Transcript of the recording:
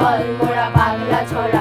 কলমোড়া পাগলা ছড়া।